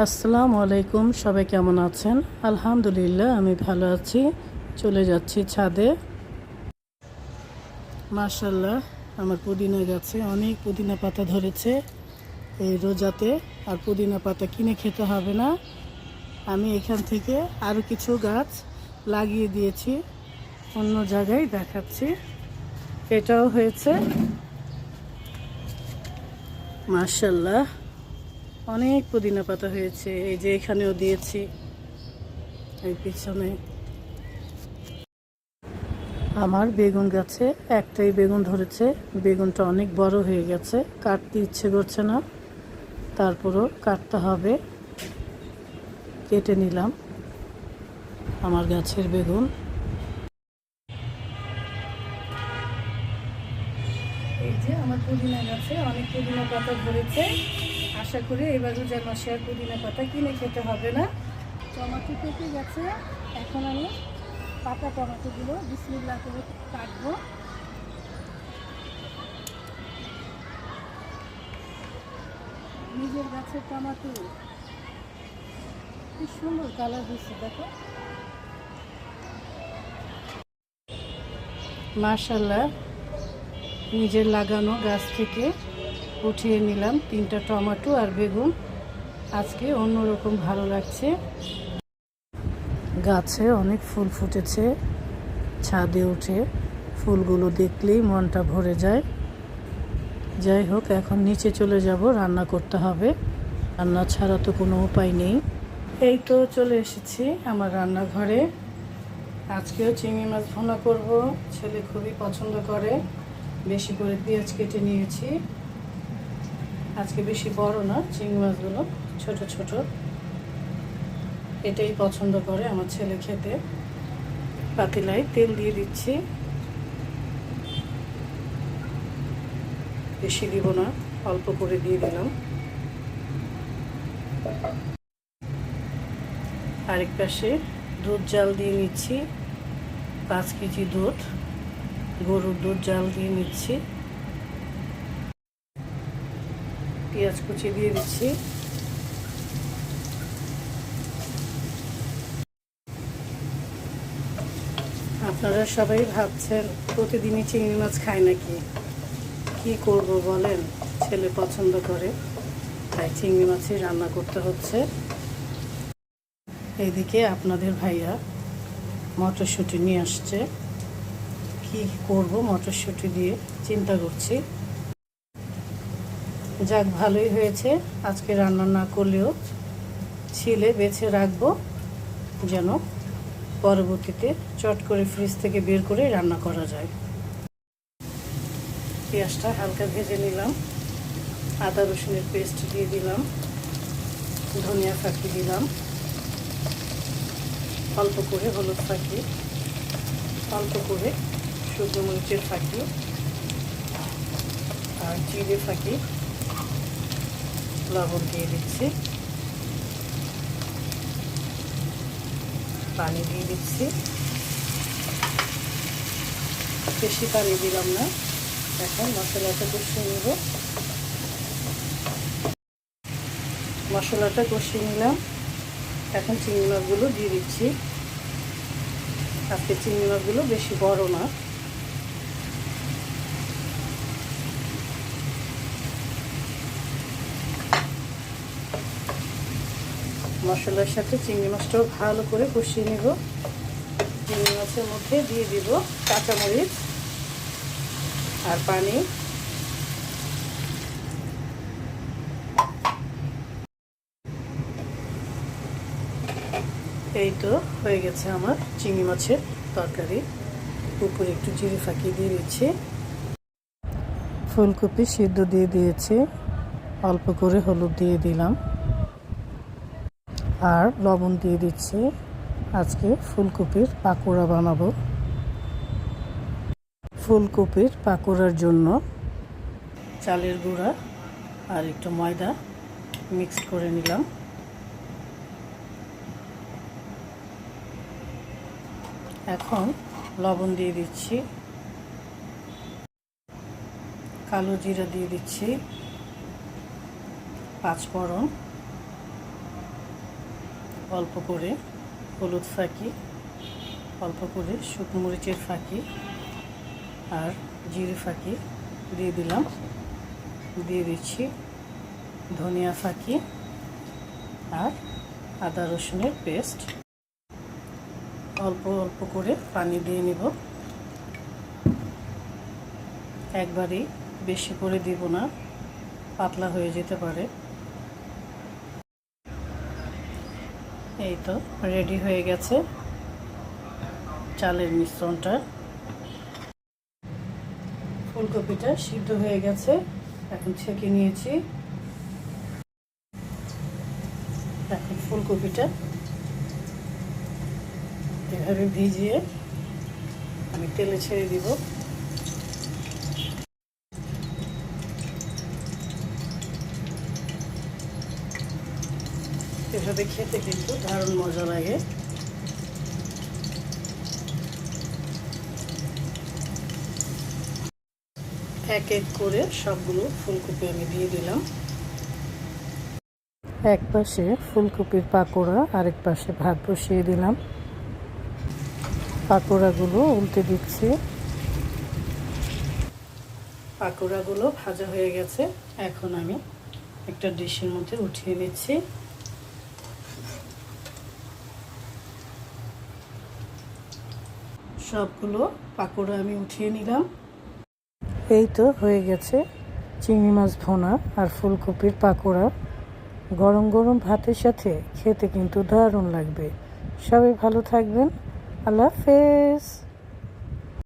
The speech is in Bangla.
আসসালামু আলাইকুম, সবাই কেমন আছেন? আলহামদুলিল্লাহ, আমি ভালো আছি। চলে যাচ্ছি ছাদে। মার্শাল্লাহ আমার পুদিনা গাছে অনেক পুদিনা পাতা ধরেছে এই রোজাতে, আর পুদিনা পাতা কিনে খেতে হবে না। আমি এখান থেকে আরও কিছু গাছ লাগিয়ে দিয়েছি, অন্য জায়গায় দেখাচ্ছি। এটাও হয়েছে। মার্শাল্লাহ অনেক পুদিনা পাতা হয়েছে, এই যে এখানেও দিয়েছি। এই পিছনে। আমার বেগুন গাছে একটাই বেগুন ধরেছে। বেগুনটা অনেক বড় হয়ে গেছে, কাটতে ইচ্ছে করছে না। তারপরও কাটতে হবে। কেটে নিলাম আমার গাছের বেগুন। এই যে আমার পুদিনা গাছে অনেক পুদিনা পাতা ধরেছে। আশা করি এবার রোজার মাসে আর পুদিনা পাতা কিনে খেতে হবে না। টমাটো পেকে গেছে এখন আমি পাতা টমাটোগুলো বিসমিল্লা করে কাটবো। নিজের গাছের টমাটো। কি সুন্দর কালার হয়েছে দেখো। মার্শাল্লাহ নিজের লাগানো গাছ থেকে উঠিয়ে নিলাম তিনটা টমেটো আর বেগুন। আজকে অন্যরকম ভালো লাগছে। গাছে অনেক ফুল ফুটেছে, ছাদে উঠে ফুলগুলো দেখলেই মনটা ভরে যায়। যাই হোক, এখন নিচে চলে যাব, রান্না করতে হবে। রান্না ছাড়া তো কোনো উপায় নেই। এই তো চলে এসেছি আমার রান্নাঘরে। আজকেও চিংড়ি মাছ ভোনা করব। ছেলে খুবই পছন্দ করে। বেশি করে পেঁয়াজ কেটে নিয়েছি। আজকে বেশি বড় না, চিংড়ি মাছগুলো ছোট ছোট। এটাই পছন্দ করে আমার ছেলে খেতে। পাতিলায় তেল দিয়ে দিচ্ছি। বেশি দিব না, অল্প করে দিয়ে দিলাম। আরেক পাশে দুধ জাল দিয়ে নিচ্ছি, পাঁচ কেজি দুধ। গরুর দুধ জাল দিয়ে নিচ্ছি। পেঁয়াজ কুচি দিয়ে দিচ্ছি। আপনারা সবাই ভাবছেন, প্রতিদিনই চিংড়ি মাছ খায় নাকি? কি করব বলেন? ছেলে পছন্দ করে, তাই চিংড়ি মাছই রান্না করতে হচ্ছে। এইদিকে আপনাদের ভাইয়া মটরশুঁটি নিয়ে আসছে। কি করব মটরশুঁটি দিয়ে? চিন্তা করছি। যাক, ভালোই হয়েছে। আজকে রান্না না করলেও ছিলে বেছে রাখব, যেন পরবর্তীতে চট করে ফ্রিজ থেকে বের করে রান্না করা যায়। পেঁয়াজটা হালকা ভেজে নিলাম, আদা রসুনের পেস্ট দিয়ে দিলাম, ধনিয়া ফাঁকি দিলাম, অল্প করে হলুদ ফাঁকি, অল্প করে শুকনো মরিচের ফাঁকি, আর জিরে ফাঁকি। লবণ দিয়ে দিচ্ছি। পানি দিয়ে দিচ্ছি। বেশি পানি দিলাম না। এখন মশলাটা কষিয়ে নেব। মশলাটা কষিয়ে নিলাম। এখন চিংড়ি মাছগুলো দিয়ে দিচ্ছি। আজকে চিংড়ি মাছগুলো বেশি বড় না। মশলার সাথে চিংড়ি মাছটাও ভালো করে কষিয়ে নেব। চিংড়ি মাছের মধ্যে দিয়ে দিব কাঁচামরিচ আর পানি। এই তো হয়ে গেছে আমার চিংড়ি মাছের তরকারি। উপরে একটু জিরে ফাঁকি দিয়ে দিচ্ছি। ফুলকপি সিদ্ধ দিয়ে দিয়েছি। অল্প করে হলুদ দিয়ে দিলাম। আর লবণ দিয়ে দিচ্ছি। আজকে ফুলকপির পাকোড়া বানাবো। ফুলকপির পাকোড়ার জন্য চালের গুঁড়া আর একটু ময়দা মিক্স করে নিলাম। এখন লবণ দিয়ে দিচ্ছি। কালো জিরা দিয়ে দিচ্ছি। পাঁচফোড়ন। অল্প করে হলুদ ফাঁকি, অল্প করে শুকনো মরিচের ফাঁকি আর জিরে ফাঁকি দিয়ে দিলাম। দিয়ে দিচ্ছি ধনিয়া ফাঁকি আর আদা রসুনের পেস্ট। অল্প অল্প করে পানি দিয়ে নিব। একবারই বেশি করে দিব না, পাতলা হয়ে যেতে পারে। এই তো রেডি হয়ে গেছে চালের মিশ্রণটা। ফুলকপিটা সিদ্ধ হয়ে গেছে, এখন ছেঁকে নিয়েছি। এখন ফুলকপিটা এভাবে ভিজিয়ে আমি তেলে ছেড়ে দিব। এভাবে খেতে কিন্তু দারুণ মজা লাগে। এক এক করে সবগুলো ফুলকপি আমি দিয়ে দিলাম। এক পাশে ফুলকপির পাকোড়া, আরেক পাশে ভাত বসিয়ে দিলাম। পাকোড়াগুলো উল্টে দিচ্ছি। পাকোড়াগুলো ভাজা হয়ে গেছে। এখন আমি একটা ডিশের মধ্যে উঠিয়ে নিচ্ছি। সবগুলো পাকোড়া আমি উঠিয়ে নিলাম। এই তো হয়ে গেছে চিংড়ি মাছ ভোনা আর ফুলকপির পাকোড়া। গরম গরম ভাতের সাথে খেতে কিন্তু দারুণ লাগবে। সবাই ভালো থাকবেন। আল্লাহ হাফেজ।